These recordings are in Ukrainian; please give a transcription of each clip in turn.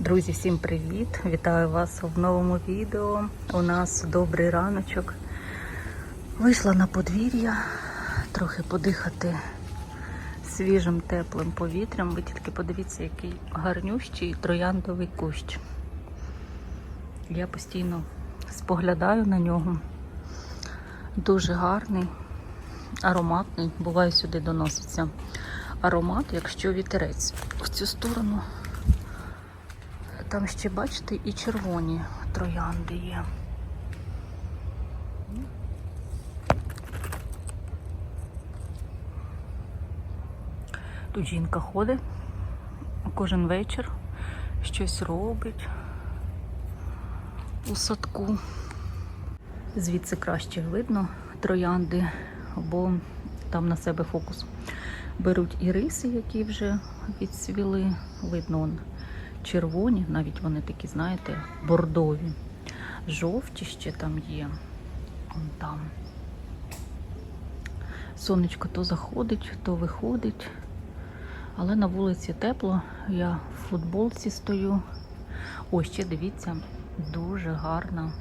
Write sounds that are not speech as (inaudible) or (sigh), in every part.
Друзі, всім привіт! Вітаю вас в новому відео. У нас добрий раночок. Вийшла на подвір'я, трохи подихати свіжим теплим повітрям. Ви тільки подивіться, який гарнющий трояндовий кущ. Я постійно споглядаю на нього. Дуже гарний, ароматний. Буває сюди доноситься аромат, якщо вітерець в цю сторону. Там ще, бачите, і червоні троянди є. Тут жінка ходить кожен вечір, щось робить у садку. Звідси краще видно троянди, бо там на себе фокус. Беруть і риси, які вже відцвіли. Видно, он червоні, навіть вони такі, знаєте, бордові. Жовті ще там є. Вон там. Сонечко то заходить, то виходить. Але на вулиці тепло. Я в футболці стою. Ось ще дивіться, дуже гарна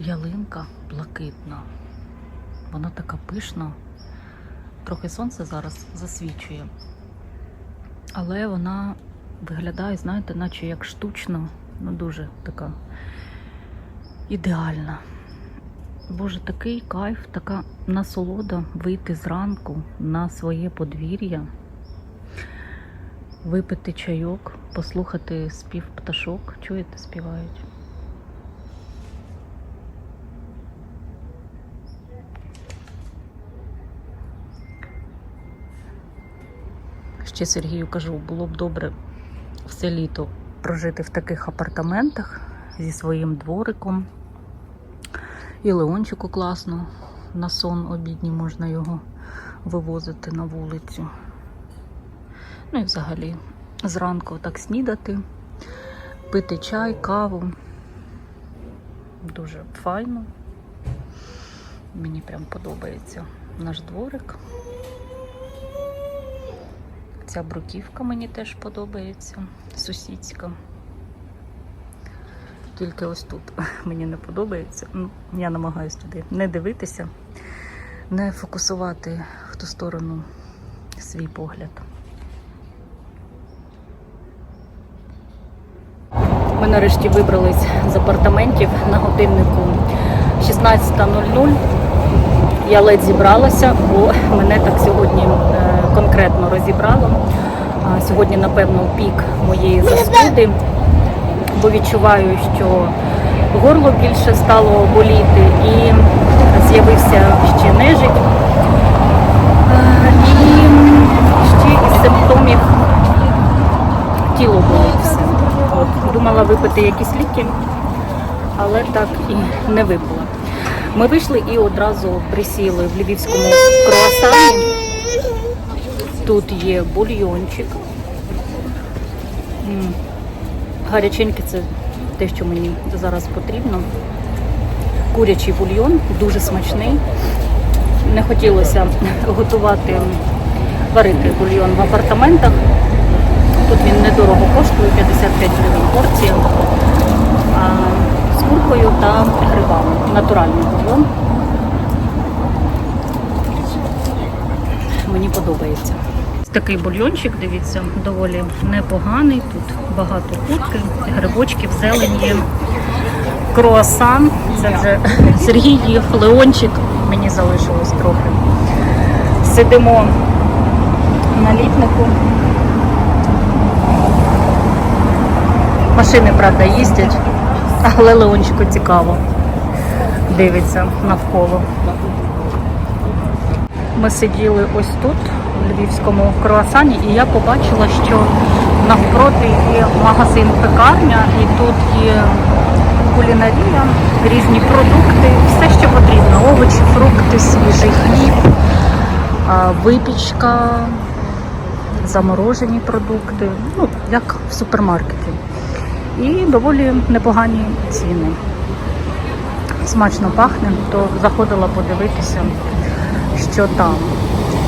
ялинка блакитна. Вона така пишна. Трохи сонце зараз засвічує. Але вона виглядає, знаєте, наче як штучно, ну дуже така ідеальна. Боже, такий кайф, така насолода вийти зранку на своє подвір'я, випити чайок, послухати спів пташок. Чуєте, співають. Ще Сергію кажу, було б добре все літо прожити в таких апартаментах зі своїм двориком. І Леончику класно. На сон обідній можна його вивозити на вулицю. Ну і взагалі зранку так снідати, пити чай, каву. Дуже файно. Мені прям подобається наш дворик. Ця бруківка мені теж подобається, сусідська. Тільки ось тут (laughs) мені не подобається. Ну, я намагаюся туди не дивитися, не фокусувати в ту сторону свій погляд. Ми нарешті вибрались з апартаментів на годиннику 16.00. Я ледь зібралася, бо мене так сьогодні е, конкретно розібрало. А Сьогодні, напевно, пік моєї застуди, бо відчуваю, що горло більше стало боліти і з'явився ще нежить. І ще із симптомів тіло болить все. От, думала випити якісь ліки, але так і не випила. Ми вийшли і одразу присіли в львівському круасані. Тут є бульйончик. М, Гаряченьке це те, що мені зараз потрібно. Курячий бульйон, дуже смачний. Не хотілося готувати, варити бульйон в апартаментах. Тут він недорого коштує, 55 гривень порція. З куркою та грибами. Натуральний бульйон. Мені подобається. Такий бульйончик, дивіться, доволі непоганий. Тут багато курки, грибочків, зелень є. Круасан. Це вже Сергій їв, Леончик. Мені залишилось трохи. Сидимо на літнику. Машини, правда, їздять, але Леончику цікаво. Дивиться навколо. Ми сиділи ось тут, львівському круасані, і я побачила, що навпроти є магазин пекарня, і тут є кулінарія, різні продукти, все, що потрібно. Овочі, фрукти, свіжий хліб, випічка, заморожені продукти, ну, як в супермаркеті. І доволі непогані ціни. Смачно пахне, то заходила подивитися, що там.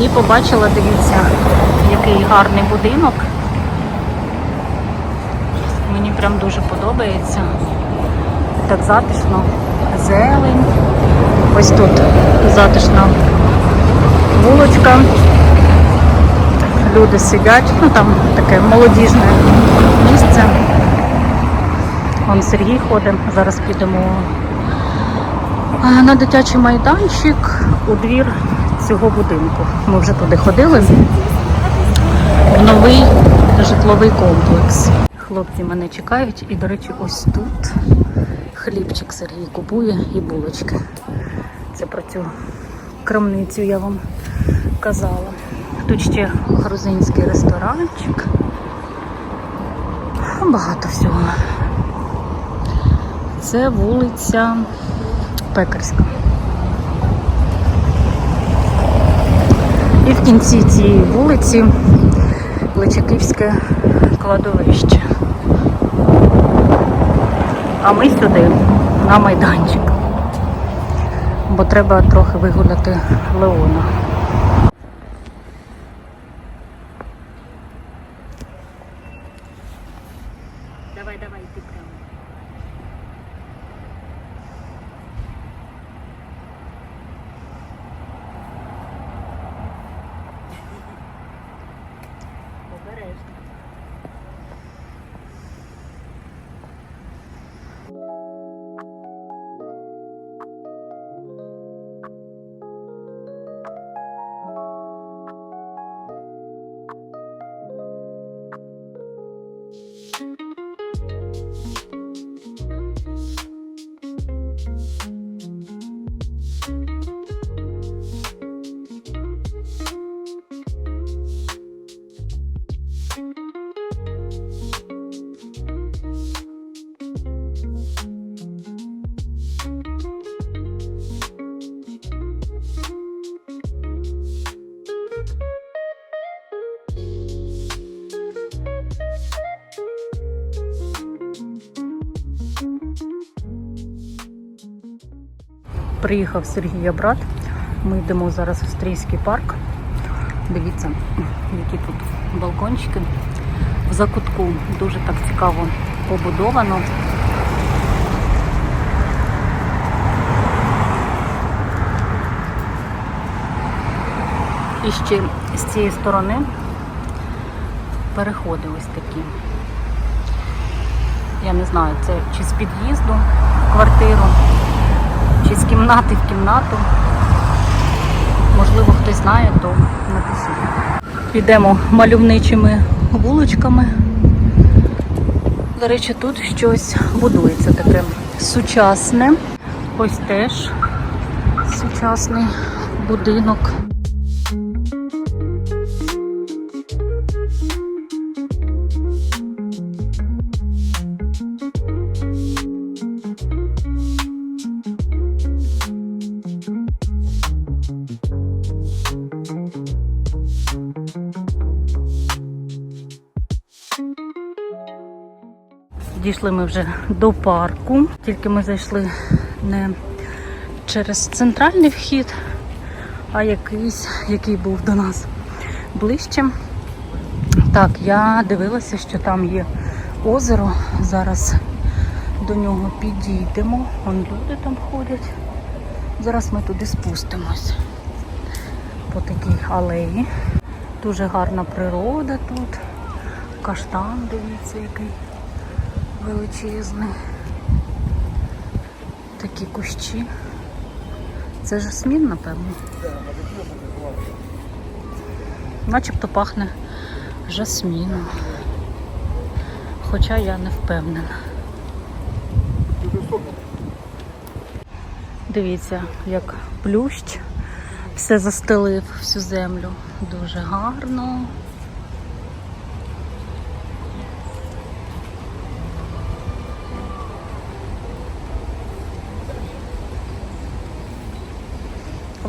І побачила, дивіться, який гарний будинок. Мені прям дуже подобається. Так затишно. Зелень. Ось тут затишна вулочка. Люди сидять, ну там таке молодіжне місце. Вон Сергій ходить. Зараз підемо на дитячий майданчик у двір цього будинку. Ми вже туди ходили. Новий житловий комплекс. Хлопці мене чекають і, до речі, ось тут хлібчик Сергій купує і булочки. Це про цю крамницю я вам казала. Тут ще грузинський ресторанчик. Багато всього. Це вулиця Пекарська. І кінці цієї вулиці Личаківське кладовище. А ми сюди, на майданчик. Бо треба трохи вигуляти Леона. Приїхав Сергія брат. Ми йдемо зараз в Стрийський парк. Дивіться, які тут балкончики. В закутку дуже так цікаво побудовано. І ще з цієї сторони переходи ось такі. Я не знаю, це чи з під'їзду квартиру, чи з кімнати в кімнату. Можливо, хтось знає, то напишіть. Підемо мальовничими вуличками. До речі, тут щось будується таке сучасне. Ось теж сучасний будинок. Дійшли ми вже до парку, тільки ми зайшли не через центральний вхід, а якийсь, який був до нас ближче. Так, я дивилася, що там є озеро. Зараз до нього підійдемо. Вон люди там ходять. Зараз ми туди спустимось по такій алеї. Дуже гарна природа тут. Каштан, дивіться, який величезний. Такі кущі. Це жасмін, напевно. Начебто пахне жасміном. Хоча я не впевнена. Дивіться, як плющ все застелив всю землю. Дуже гарно.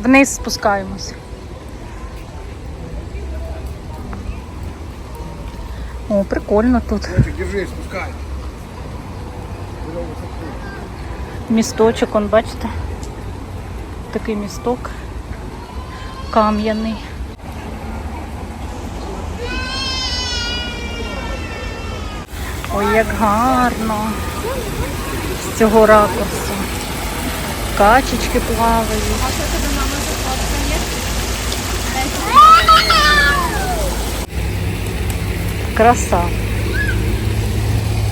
Вниз спускаємось. О, прикольно тут. Держи, спускай. Місточок, он, бачите? Такий місток кам'яний. Ой, як гарно з цього ракурсу. Качечки плавають. Краса.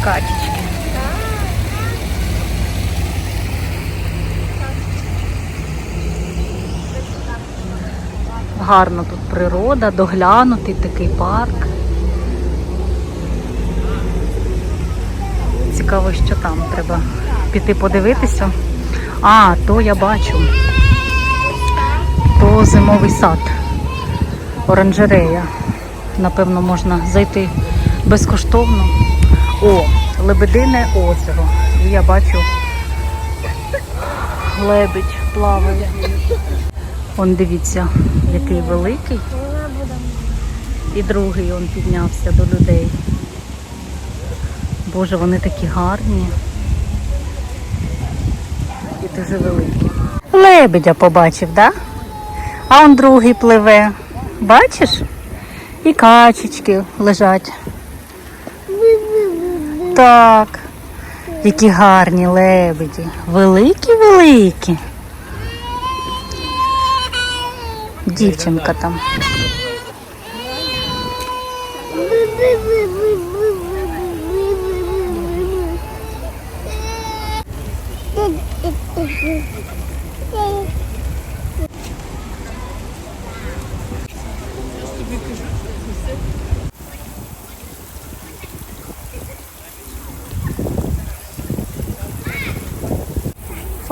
Качечки. Гарно тут природа, доглянутий такий парк. Цікаво, що там треба піти подивитися. А, то я бачу. То зимовий сад. Оранжерея. Напевно, можна зайти безкоштовно. О, Лебедине озеро. І я бачу лебедь плаває. Он дивіться, який великий. І другий он піднявся до людей. Боже, вони такі гарні. І дуже великі. Лебедя побачив, так? Да? А он другий пливе. Бачиш? І качечки лежать. Так. Які гарні лебеді. Великі-великі. Дівчинка там.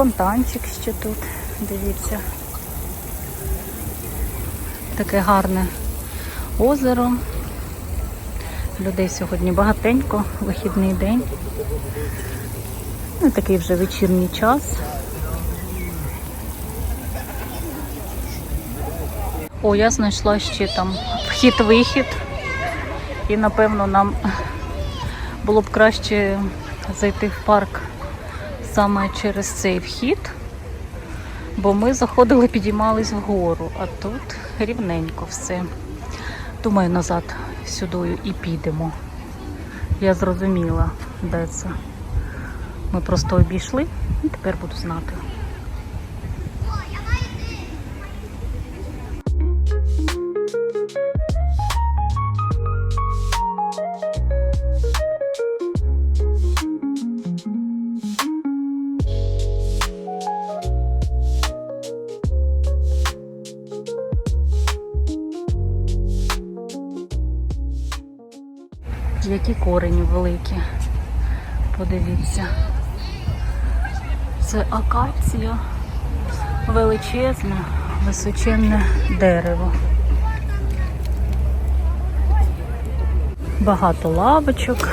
Фонтанчик ще тут, дивіться. Таке гарне озеро. Людей сьогодні багатенько, вихідний день. Ну, такий вже вечірній час. О, я знайшла ще там вхід-вихід. І напевно нам було б краще зайти в парк саме через цей вхід, бо ми заходили, підіймались вгору, а тут рівненько все. Думаю, назад сюди і підемо. Я зрозуміла, де це. Ми просто обійшли і тепер буду знати. Великі. Подивіться. Це акація, величезне, височенне дерево. Багато лавочок.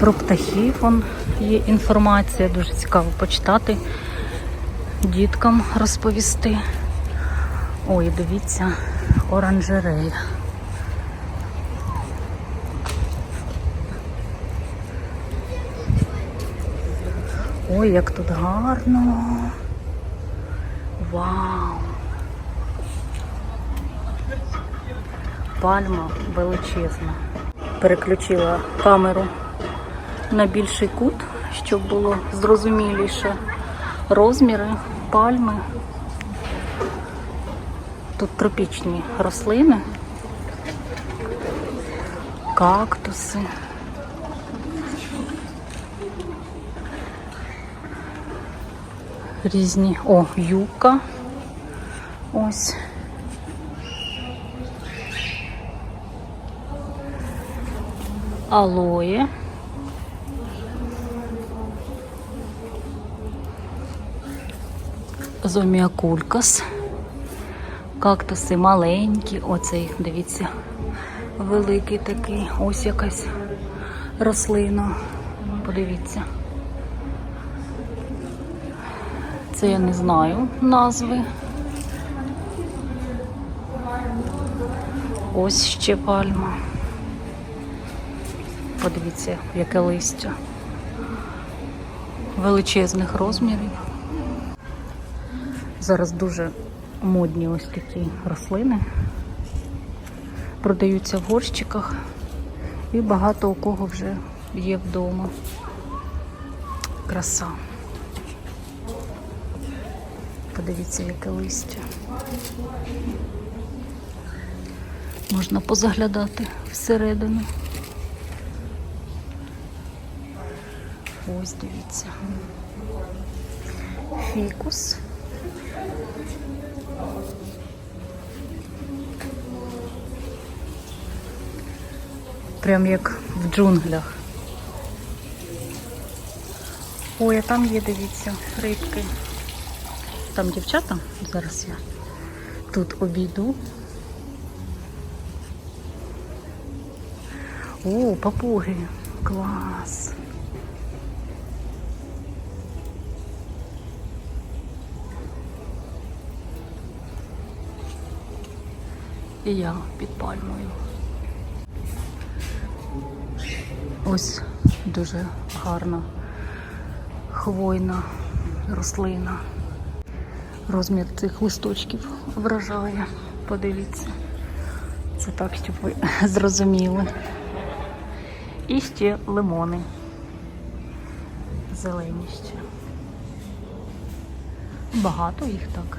Про птахів вон є інформація, дуже цікаво почитати, діткам розповісти. Ой, дивіться, оранжерея. Ой, як тут гарно. Вау! Пальма величезна. Переключила камеру на більший кут, щоб було зрозуміліше розміри пальми. Тут тропічні рослини, кактуси. Різні. О, юка. Ось. Алоє. Зоміакулькас. Кактуси маленькі. Оцей, дивіться, великий такий. Ось якась рослина. Подивіться. Це я не знаю назви. Ось ще пальма. Подивіться, яке листя. Величезних розмірів. Зараз дуже модні ось такі рослини. Продаються в горщиках. І багато у кого вже є вдома. Краса. Подивіться, яке листя. Можна позаглядати всередину. Ось дивіться. Фікус. Прям як в джунглях. Ой, а там є, дивіться, рибки. Там дівчата. Зараз я тут обійду. О, папуги. Клас. І я під пальмою. Ось дуже гарна хвойна рослина. Розмір цих листочків вражає. Подивіться. Це так, щоб ви (laughs) зрозуміли. І ще лимони. Зелені ще. Багато їх так.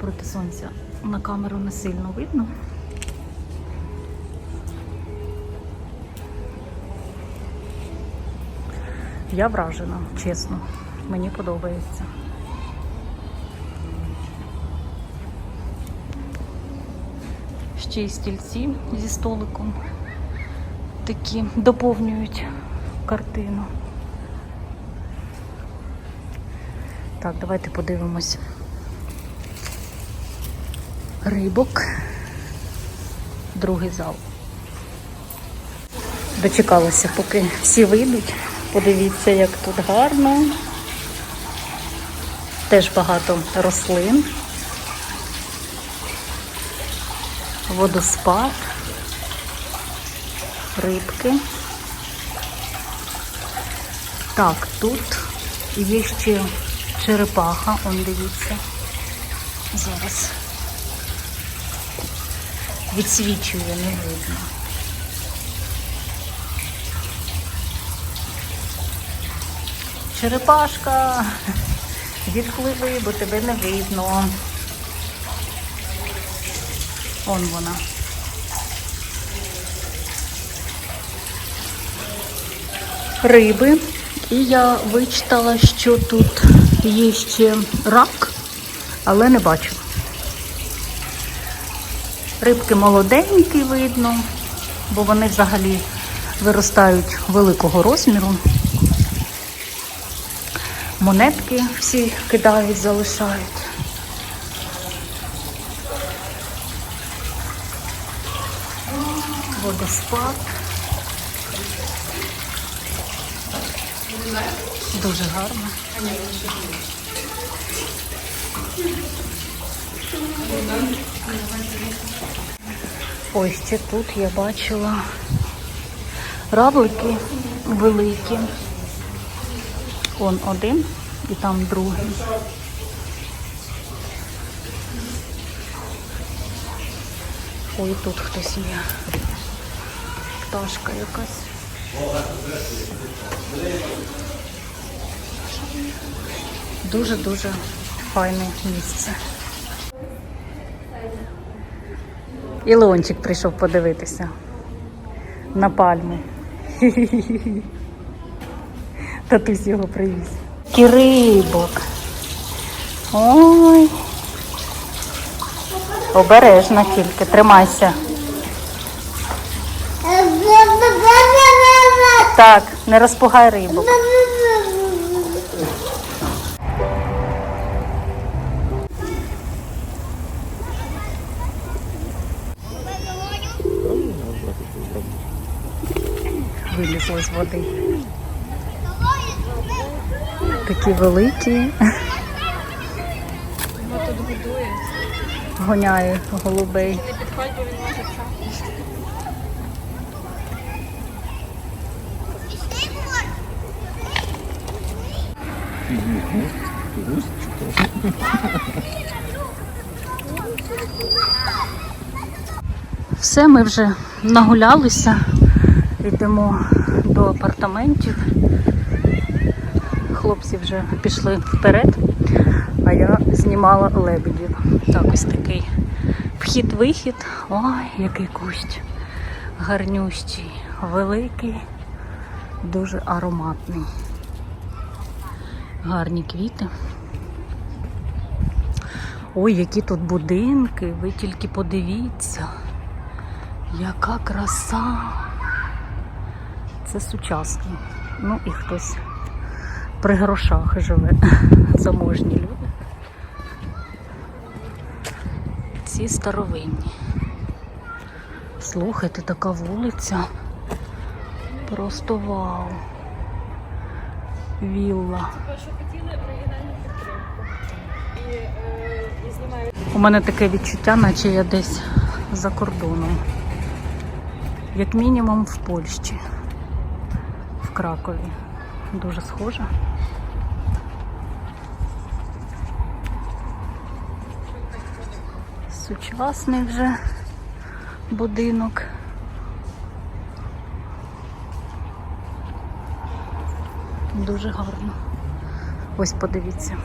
Проти сонця на камеру не сильно видно. Я вражена, чесно. Мені подобається. Ще й стільці зі столиком такі доповнюють картину. Так, давайте подивимось. Рибок. Другий зал. Дочекалася, поки всі вийдуть. Подивіться, як тут гарно. Теж багато рослин. Водоспад, рибки. Так, тут є ще черепаха, он дивіться. Зараз відсвічує, не видно. Черепашка, відпливи, бо тебе не видно. Он вона. Риби. І я вичитала, що тут є ще рак, але не бачу. Рибки молоденькі видно, бо вони взагалі виростають великого розміру. Монетки всі кидають, залишають. Водоспад. Дуже гарно. Ось ще тут я бачила равлики великі. Он один і там другий. Ой, тут хтось є. Пташка якась. Дуже-дуже файне місце. І Леончик прийшов подивитися на пальму. Татусь його привіз. Кирибок. Ой. Обережно тільки, тримайся. Так, не розпугай рибок. Вилізли з води. Такі великі. Воно тут годує. Гоняє голубей. Все, ми вже нагулялися. Йдемо до апартаментів. Хлопці вже пішли вперед, а я знімала лебедів. Так, ось такий вхід-вихід. Ой, який кущ. Гарнющий, великий, дуже ароматний. Гарні квіти. Ой, які тут будинки, ви тільки подивіться. Яка краса. Це сучасний. Ну і хтось при грошах живе. (laughs) Заможні люди. Ці старовинні. Слухайте, така вулиця. Просто вау. Вілла. У мене таке відчуття, наче я десь за кордоном. Як мінімум в Польщі, в Кракові. Дуже схоже. Сучасний вже будинок. Дуже гарно. Ось подивіться.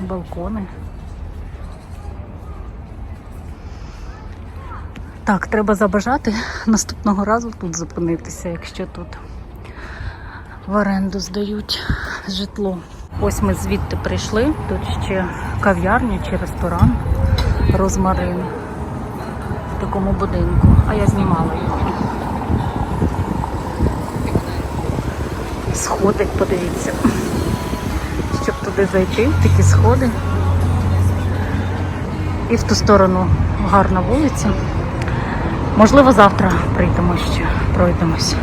Балкони. Так, треба забажати наступного разу тут зупинитися, якщо тут в оренду здають житло. Ось ми звідти прийшли. Тут ще кав'ярня чи ресторан розмарин такому будинку. А я знімала його. Сходи, подивіться. Щоб туди зайти, такі сходи. І в ту сторону гарна вулиця. Можливо, завтра прийдемо ще, пройдемось.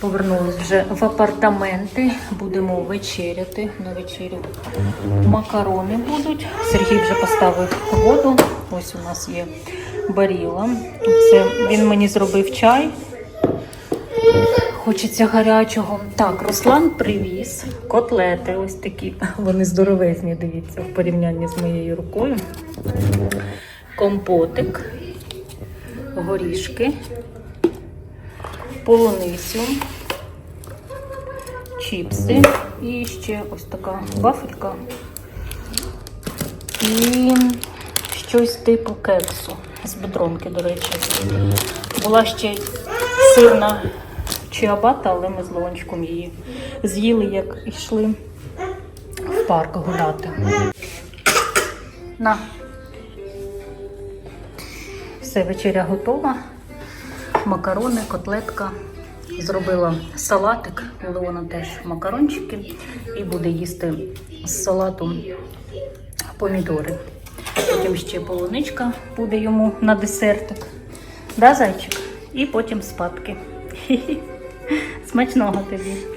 Повернулись вже в апартаменти. Будемо вечеряти на вечерю. Макарони будуть. Сергій вже поставив воду. Ось у нас є баріла. Це він мені зробив чай. Хочеться гарячого. Так, Руслан привіз котлети. Ось такі. Вони здоровезні, дивіться, в порівнянні з моєю рукою. Компотик, горішки, полуницю, чіпси і ще ось така вафелька. І щось типу кексу з бедронки, до речі. Була ще сирна чиабата, але ми з Леончиком її з'їли, як йшли в парк гуляти. На. Все, вечеря готова. Макарони, котлетка. Зробила салатик. Леона теж макарончики. І буде їсти з салатом помідори. Потім ще полуничка буде йому на десертик. Да, зайчик? І потім спадки. (laughs) Смачного тобі.